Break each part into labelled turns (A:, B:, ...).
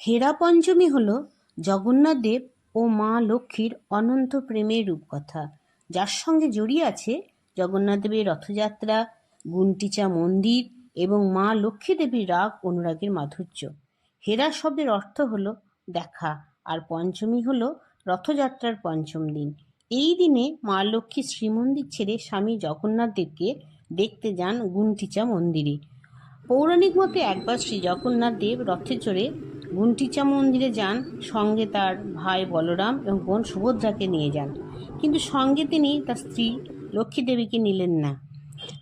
A: হেরা পঞ্চমী হল জগন্নাথ দেব ও মা লক্ষ্মীর অনন্ত প্রেমের রূপকথা। যার সঙ্গে জড়িয়ে আছে জগন্নাথ দেবের রথযাত্রা, গুন্টিচা মন্দির এবং মা লক্ষ্মী দেবীর রাগ, অনুরাগের মাধুর্য। হেরা শব্দের অর্থ হল দেখা আর পঞ্চমী হল রথযাত্রার পঞ্চম দিন। এই দিনে মা লক্ষ্মী শ্রীমন্দির ছেড়ে স্বামী জগন্নাথ দেবকে দেখতে যান গুন্টিচা মন্দিরে। পৌরাণিক মতে একবার শ্রী জগন্নাথ দেব রথে চড়ে গুন্টিচা মন্দিরে যান, সঙ্গে তার ভাই বলরাম এবং বোন সুভদ্রাকে নিয়ে যান। কিন্তু সঙ্গে তিনি তার স্ত্রী লক্ষ্মী দেবীকে নিলেন না।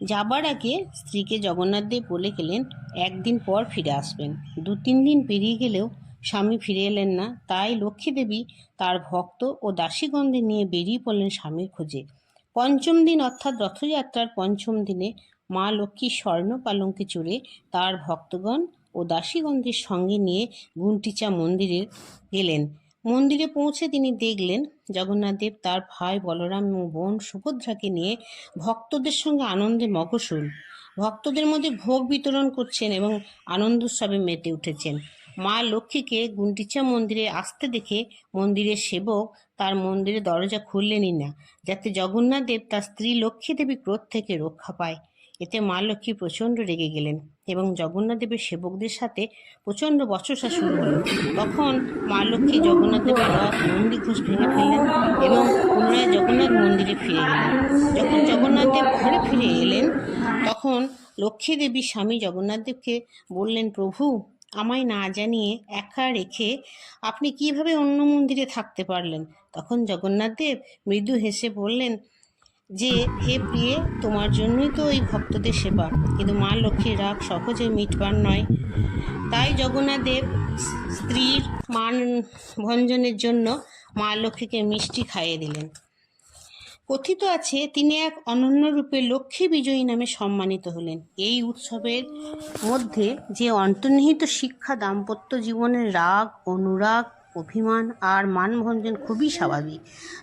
A: যাবার আগে স্ত্রীকে জগন্নাথ দেব বলে গেলেন, একদিন পর ফিরে আসবেন। দু তিন দিন পেরিয়ে গেলেও স্বামী ফিরে এলেন না। তাই লক্ষ্মী দেবী তার ভক্ত ও দাসীগণদের নিয়ে বেরিয়ে পড়লেন স্বামীর খোঁজে। পঞ্চম দিন অর্থাৎ রথযাত্রার পঞ্চম দিনে মা লক্ষ্মী স্বর্ণ পালঙ্কে চড়ে তার ভক্তগণ ও দাসীগণদের সঙ্গে নিয়ে গুন্টিচা মন্দিরে গেলেন। মন্দিরে পৌঁছে তিনি দেখলেন জগন্নাথদেব তার ভাই বলরাম এবং বোন সুভদ্রাকে নিয়ে ভক্তদের সঙ্গে আনন্দে মগসুল। ভক্তদের মধ্যে ভোগ বিতরণ করছেন এবং আনন্দ উৎসবে মেতে উঠেছেন। মা লক্ষ্মীকে গুন্ডিচা মন্দিরে আসতে দেখে মন্দিরের সেবক তার মন্দিরে দরজা খুললেনই না, যাতে জগন্নাথ দেব তার স্ত্রী লক্ষ্মী দেবী ক্রোধ থেকে রক্ষা পায়। এতে মা লক্ষ্মী প্রচণ্ড রেগে গেলেন এবং জগন্নাথ দেবের সেবকদের সাথে প্রচণ্ড বচসা শুরু হলো। তখন মা লক্ষ্মী জগন্নাথ দেবের রথ নন্দী ঘোষ ভেঙে ফেললেন এবং পুনরায় জগন্নাথ মন্দিরে ফিরে গেলেন যখন জগন্নাথ দেব ঘরে ফিরে এলেন, তখন লক্ষ্মী দেবী স্বামী জগন্নাথ দেবকে বললেন, প্রভু, আমায় না জানিয়ে একা রেখে আপনি কীভাবে অন্য মন্দিরে থাকতে পারলেন? তখন জগন্নাথ দেব মৃদু হেসে বললেন যে হে প্রিয়ে, তোমার জন্যই তো ওই ভক্তদের সেবা। কিন্তু মা লক্ষ্মীর রাগ সহজে মিটবার নয়। তাই জগন্নাথ দেব স্ত্রীর মান ভঞ্জনের জন্য মা লক্ষ্মীকে মিষ্টি খাইয়ে দিলেন। কথিত আছে, তিনি এক অনন্য রূপে লক্ষ্মী বিজয়ী নামে সম্মানিত হলেন। এই উৎসবের মধ্যে যে অন্তর্নিহিত শিক্ষা দাম্পত্য জীবনের রাগ, অনুরাগ অভিমান আর মানভঞ্জন খুবই স্বাভাবিক।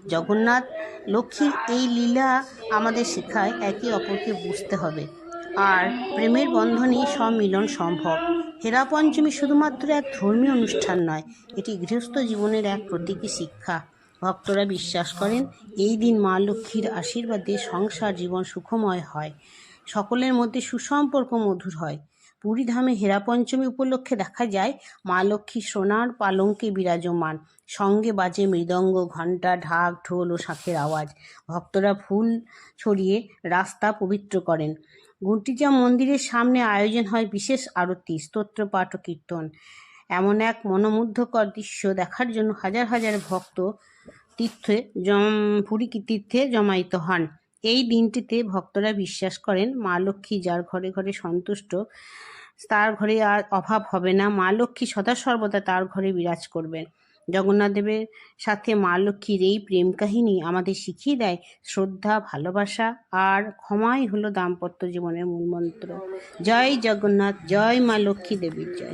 A: জগন্নাথ, লক্ষ্মীর এই লীলা আমাদের শেখায় একে অপরকে বুঝতে হবে। আর প্রেমের বন্ধনেই সম্মিলন সম্ভব। হেরা পঞ্চমী শুধুমাত্র এক ধর্মীয় অনুষ্ঠান নয়, এটি গৃহস্থ জীবনের এক প্রতীকী শিক্ষা। ভক্তরা বিশ্বাস করেন, এই দিন মা লক্ষ্মীর আশীর্বাদে সংসার জীবন সুখময় হয়। সকলের মধ্যে সুসম্পর্ক মধুর হয়। পুরীধামে হেরা পঞ্চমী উপলক্ষে দেখা যায় মা লক্ষ্মী সোনার পালঙ্কে বিরাজমান। সঙ্গে বাজে মৃদঙ্গ, ঘণ্টা, ঢাক, ঢোল ও শাঁখের আওয়াজ। ভক্তরা ফুল ছড়িয়ে রাস্তা পবিত্র করেন। গুন্টিচা মন্দিরের সামনে আয়োজন হয় বিশেষ আরতি, স্তোত্র, পাঠ কীর্তন। এমন এক মনোমুগ্ধকর দৃশ্য দেখার জন্য হাজার হাজার ভক্ত তীর্থে জম, পুরী তীর্থে জমায়িত হন। এই দিনটিতে ভক্তরা বিশ্বাস করেন, মা লক্ষ্মী যার ঘরে ঘরে সন্তুষ্ট, তার ঘরে আর অভাব হবে না। মা লক্ষ্মী সদা সর্বদা তার ঘরে বিরাজ করবেন। জগন্নাথ দেবের সাথে মা লক্ষ্মীর এই প্রেম কাহিনী আমাদের শিখিয়ে দেয়, শ্রদ্ধা, ভালোবাসা আর ক্ষমাই হলো দাম্পত্য জীবনের মূলমন্ত্র। জয় জগন্নাথ, জয় মা লক্ষ্মী দেবীর জয়।